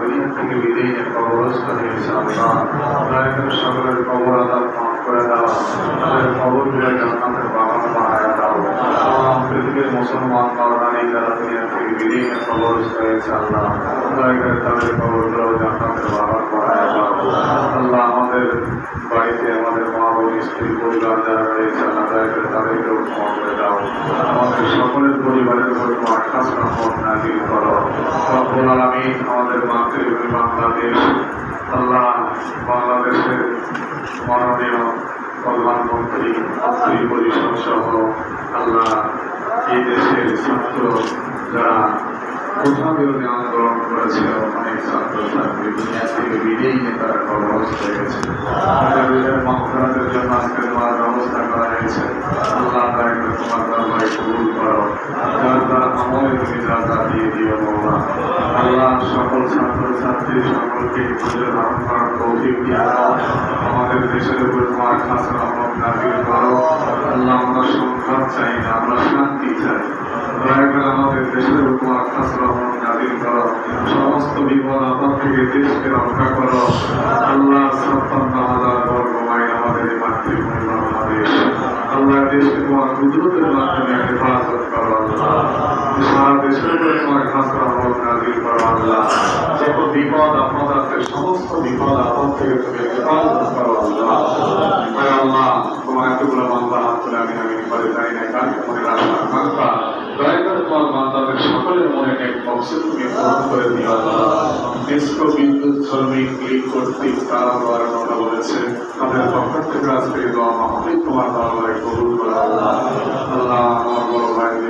দুনিয়া থেকে বিদেয় কবরস্থ হয়েছে আল্লাহ দয়াকরে সকলের কবর আদাব করে দাও তাদের কবরগুলো বানায় দাও পৃথিবীর মুসলমান মাওলানি যারা দুনিয়া থেকে বিদেয় কবরস্থ হয়েছে আল্লাহ দয়াকরে তাদের কবরগুলো বাগান বানায় আল্লাহ আমাদের বাড়িতে আমাদের মা বোন স্ত্রী পরিবার যারা রয়েছে আল্লাহ দয়াকরে তাদেরকেও ক্ষমা দাও আমাদের সকলের পরিবারের উপর খাস রহমত নাজিল করো। রব্বুল আল্লাহ বাংলাদেশের মাননীয় প্রধানমন্ত্রী মন্ত্রী পরিষদ সহ আল্লাহ এই দেশের ছাত্র যারা কোথা বিরোধী আন্দোলন করেছিল, অনেক ছাত্র ছাত্রী, দুনিয়া থেকে বিদেয়ী নেতারা কর্মরত হয়ে গেছে। তাদের মাহফিরাতের জন্য আজকে তোমার ব্যবস্থা করা হয়েছে। আল্লাহ তাই তোমার দরবারে কবুল করো। তুমি যা দিয়ে দিও আল্লাহ সকল ছাত্র ছাত্রী সকলকে আমাদের দেশের উপর দয়া করে আমাদের দেশের উপর তোমার খাস সমস্ত বিপদ আপদ থেকে দেশকে রক্ষা করো আল্লাহ সত্তান্ন হাজার বর্গ আমাদের মাতৃভূমি আল্লাহ দেশকে তোমার রহমত করো সমস্ত বিপদ আপদ থেকে তুমি তোমার এতগুলো বান্দা হাত তুলে আমি মনে রাখা কাঙ্ক্ষা দয়া করে তোমার বান্দাদের সকলের এক বক্সে তুমি পূরণ করে দিও আল্লাহ। ডিস্কো বিদ্যুৎ শ্রমিক লীগ কর্তৃক তারা আল্লাহ। আল্লাহ, আমার বড় ভাই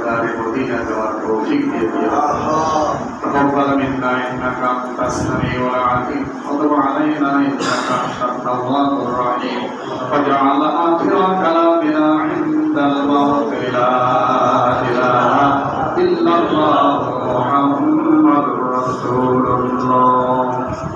بلاد المدينة والتوفيق بيدها تقبل منا إنك أنت السميع العليم وتب علينا إنك أنت التواب